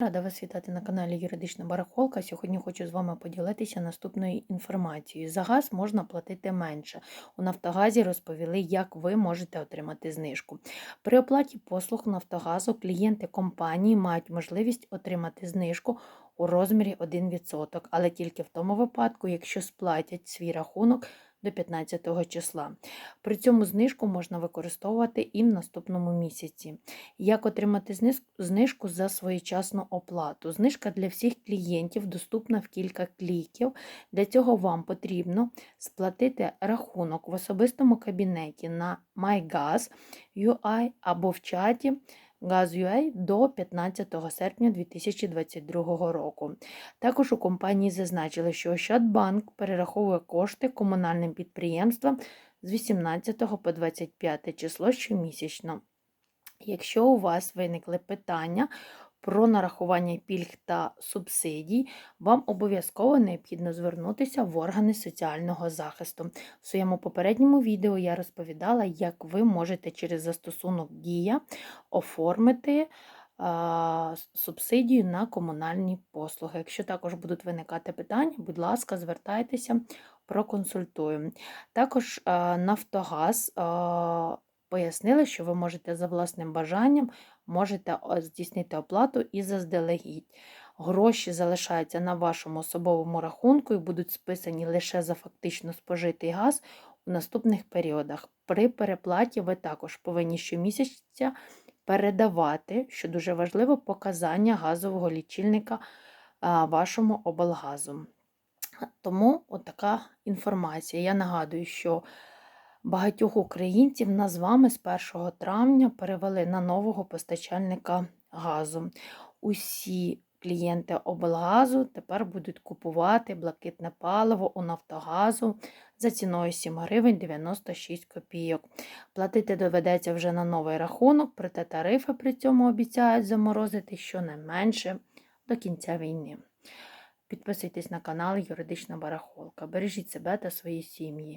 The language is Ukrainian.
Рада вас вітати на каналі Юридична Барахолка. Сьогодні хочу з вами поділитися наступною інформацією. За газ можна платити менше. У Нафтогазі розповіли, як ви можете отримати знижку. При оплаті послуг Нафтогазу клієнти компанії мають можливість отримати знижку у розмірі 1%, але тільки в тому випадку, якщо сплатять свій рахунок до 15 числа. При цьому знижку можна використовувати і в наступному місяці. Як отримати знижку за своєчасну оплату? Знижка для всіх клієнтів доступна в кілька кліків. Для цього вам потрібно сплатити рахунок в особистому кабінеті на MyGaz UI або в чаті Gaz.ua до 15 серпня 2022 року. Також у компанії зазначили, що Ощадбанк перераховує кошти комунальним підприємствам з 18 по 25 число щомісячно. Якщо у вас виникли питання про нарахування пільг та субсидій, вам обов'язково необхідно звернутися в органи соціального захисту. В своєму попередньому відео я розповідала, як ви можете через застосунок Дія оформити субсидію на комунальні послуги. Якщо також будуть виникати питання, будь ласка, звертайтеся, проконсультую. Також Нафтогаз пояснили, що ви можете за власним бажанням можете здійснити оплату і заздалегідь. Гроші залишаються на вашому особовому рахунку і будуть списані лише за фактично спожитий газ у наступних періодах. При переплаті ви також повинні щомісяця передавати, що дуже важливо, показання газового лічильника вашому облгазу. Тому от така інформація. Я нагадую, що багатьох українців нас з вами з 1 травня перевели на нового постачальника газу. Усі клієнти облгазу тепер будуть купувати блакитне паливо у Нафтогазу за ціною 7 гривень 96 копійок. Платити доведеться вже на новий рахунок, проте тарифи при цьому обіцяють заморозити щонайменше до кінця війни. Підписуйтесь на канал Юридична Барахолка. Бережіть себе та свої сім'ї.